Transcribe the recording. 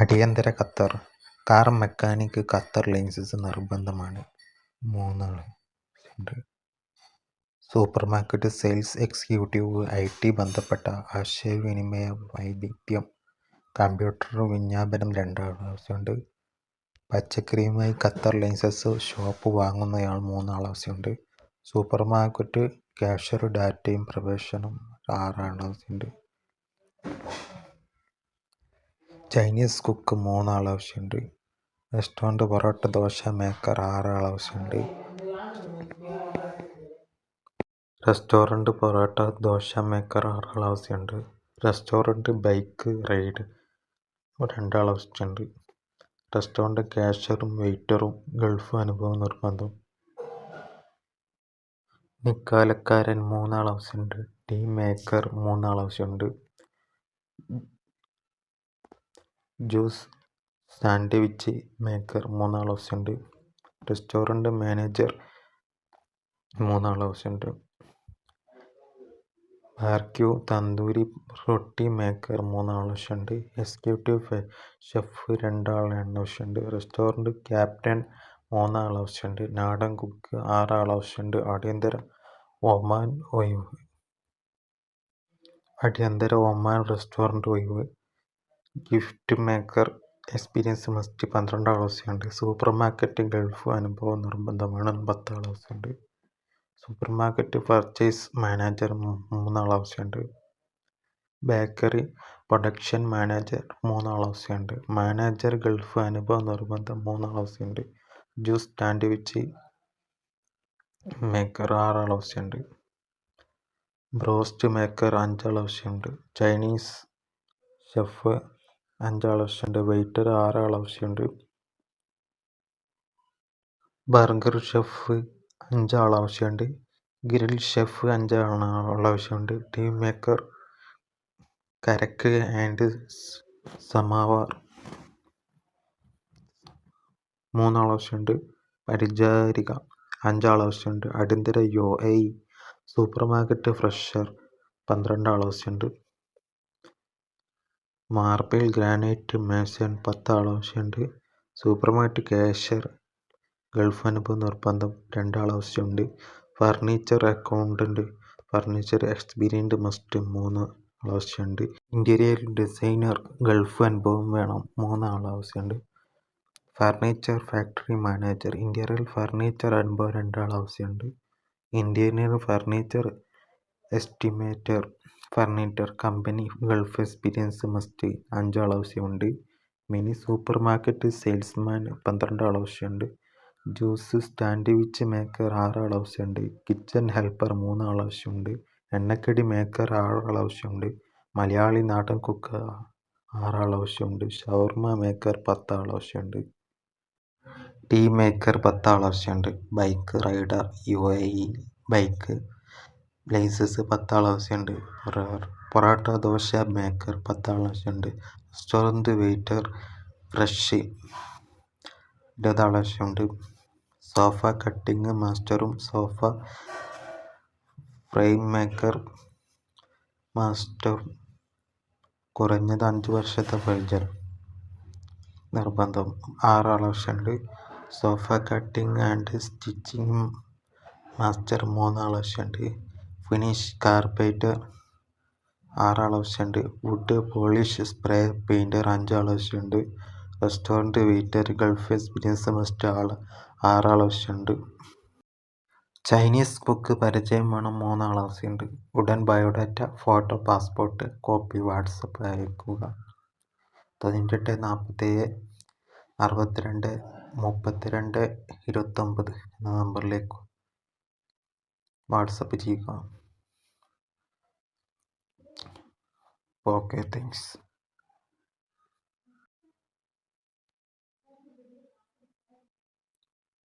അടിയന്തര Qatar. Car mechanic Qatar license നിർബന്ധമാണ്. മൂന്നാൾ supermarket sales executive I T ബന്ധപ്പെട്ട ആശയവിനിമയ വൈദഗ്ധ്യം. കമ്പ്യൂട്ടർ വിജ്ഞാപനം രണ്ടാൾ ആവശ്യമുണ്ട്. പച്ചക്കറിയുമായി ഖത്തർ ലൈസൻസ് ഷോപ്പ് വാങ്ങുന്നയാൾ മൂന്നാൾ ആവശ്യമുണ്ട്. സൂപ്പർ മാർക്കറ്റ് ക്യാഷർ ഡാറ്റയും പ്രവേശനം ആറാൾ ആവശ്യമുണ്ട്. ചൈനീസ് കുക്ക് മൂന്നാൾ ആവശ്യമുണ്ട്. റെസ്റ്റോറന്റ് പൊറോട്ട ദോശ മേക്കർ ആറാൾ ആവശ്യമുണ്ട്. റെസ്റ്റോറന്റ് പൊറോട്ട ദോശ മേക്കർ ആറാൾ ആവശ്യമുണ്ട്. റെസ്റ്റോറന്റ് ബൈക്ക് റൈഡ് രണ്ടാൾ ആവശ്യമുണ്ട്. റെസ്റ്റോറന്റ് ക്യാഷറും വെയിറ്ററും ഗൾഫ് അനുഭവം നിർബന്ധം. നിക്കാലക്കാരൻ മൂന്നാൾ ആവശ്യമുണ്ട്. ടീ മേക്കർ മൂന്നാൾ ആവശ്യമുണ്ട്. ജ്യൂസ് സാൻഡ്വിച്ച് മേക്കർ മൂന്നാൾ ഓപ്ഷനുണ്ട്. റെസ്റ്റോറന്റ് മാനേജർ മൂന്നാൾ ഓപ്ഷനുണ്ട്. ബാർക്യൂ തന്തൂരി റൊട്ടി മേക്കർ മൂന്നാൾ ഓപ്ഷനുണ്ട്. എക്സിക്യൂട്ടീവ് ഷെഫ് രണ്ടാൾ ഓപ്ഷനുണ്ട്. റെസ്റ്റോറന്റ് ക്യാപ്റ്റൻ മൂന്നാൾ ഓപ്ഷനുണ്ട്. നാടൻ കുക്ക് ആറാൾ ഓപ്ഷനുണ്ട്. അടിയന്തര ഒമാൻ ഒഴിവ്. അടിയന്തര ഒമാൻ റെസ്റ്റോറന്റ് ഒഴിവ്. ഗിഫ്റ്റ് മേക്കർ എക്സ്പീരിയൻസ് മസ്റ്റ് പന്ത്രണ്ട് ആവശ്യമുണ്ട് സൂപ്പർ മാർക്കറ്റ് ഗൾഫ് അനുഭവം നിർബന്ധമാണ്. പത്താം ആവശ്യമുണ്ട് സൂപ്പർ മാർക്കറ്റ് പർച്ചേസ് മാനേജർ മൂന്നാൾ ആവശ്യമുണ്ട് ബേക്കറി പ്രൊഡക്ഷൻ മാനേജർ മൂന്നാൾ ആവശ്യമുണ്ട് മാനേജർ ഗൾഫ് അനുഭവം നിർബന്ധം മൂന്നാൾ ആവശ്യമുണ്ട് ജ്യൂസ് സാൻഡ്വിച്ച് മേക്കർ ആറാൾ ആവശ്യമുണ്ട് ബ്രോസ്റ്റ് മേക്കർ അഞ്ചാൾ ആവശ്യമുണ്ട് ചൈനീസ് ഷെഫ് അഞ്ചാൾ ആവശ്യമുണ്ട് വെയിറ്റർ ആറാൾ ആവശ്യമുണ്ട് ബർഗർ ഷെഫ് അഞ്ചാൾ ആവശ്യമുണ്ട് ഗ്രിൽ ഷെഫ് അഞ്ചാൾ ആവശ്യമുണ്ട് ടീം മേക്കർ കരക്ക് ആൻഡ് സമാവാർ മൂന്നാൾ ആവശ്യമുണ്ട് പരിചാരിക അഞ്ചാൾ ആവശ്യമുണ്ട് അടിയന്തര യോ ഐ സൂപ്പർ മാർക്കറ്റ് ഫ്രഷർ പന്ത്രണ്ടാൾ ആവശ്യമുണ്ട് മാർബിൾ ഗ്രാനൈറ്റ് മേസൺ പത്ത് ആൾ ആവശ്യമുണ്ട് സൂപ്പർ മാർക്കറ്റ് കാഷ്യർ ഗൾഫ് അനുഭവം നിർബന്ധം രണ്ടാൾ ആവശ്യമുണ്ട് furniture accountant furniture experience must മൂന്ന് ആവശ്യമുണ്ട് ഇന്റീരിയർ ഡിസൈനർ ഗൾഫ് അനുഭവം വേണം മൂന്ന് ആൾ ആവശ്യമുണ്ട് furniture factory manager interior furniture അനുഭവം രണ്ടാൾ ആവശ്യമുണ്ട് interior furniture estimator furniture company Gulf experience must അഞ്ചാൾ ആവശ്യമുണ്ട്. മിനി സൂപ്പർ മാർക്കറ്റ് സെയിൽസ്മാൻ പന്ത്രണ്ട് ആവശ്യമുണ്ട്. ജ്യൂസ് സാൻഡ്വിച്ച് മേക്കർ ആറാൾ ആവശ്യമുണ്ട്. കിച്ചൺ ഹെൽപ്പർ മൂന്നാൾ ആവശ്യമുണ്ട്. എണ്ണക്കടി മേക്കർ ആറാൾ ആവശ്യമുണ്ട്. മലയാളി നാടൻ കുക്ക് ആറാൾ ആവശ്യമുണ്ട്. ഷവർമ മേക്കർ പത്താൾ ആവശ്യമുണ്ട്. ടീ മേക്കർ പത്താൾ ആവശ്യമുണ്ട്. Bike rider U A E bike license പത്താൾ ആവശ്യമുണ്ട് പൊറോട്ട ദോശ മേക്കർ പത്താൾ ആവശ്യമുണ്ട് റെസ്റ്റോറന്റ് വെയിറ്റർ ഫ്രഷ് ഇരുപതാൾ ആവശ്യമുണ്ട് സോഫ കട്ടിങ് മാസ്റ്ററും സോഫ ഫ്രെയിം മേക്കർ മാസ്റ്റർ കുറഞ്ഞത് അഞ്ച് വർഷത്തെ പരിചയം നിർബന്ധം. ആറാൾ ആവശ്യമുണ്ട് sofa cutting and stitching master മൂന്നാൾ ആവശ്യമുണ്ട് ഫിനിഷ് കാർപ്പെറ്റ് ആറ് ആവശ്യമുണ്ട് വുഡ് പോളിഷ് സ്പ്രേ പെയിന്റർ അഞ്ച് ആവശ്യമുണ്ട് restaurant waiter Gulf experience must ആൾ ആറ് ആവശ്യമുണ്ട് ചൈനീസ് കുക്ക് പരിചയം വേണം മൂന്ന് ആവശ്യമുണ്ട് ഉടൻ biodata photo passport copy WhatsApp അയക്കുക തൊണ്ണൂറ്റെട്ട് നാൽപ്പത്തേഴ് അറുപത്തിരണ്ട് മുപ്പത്തിരണ്ട് ഇരുപത്തൊമ്പത് എന്ന നമ്പറിലേക്ക് വാട്സപ്പ് ചെയ്യുക. Okay thanks.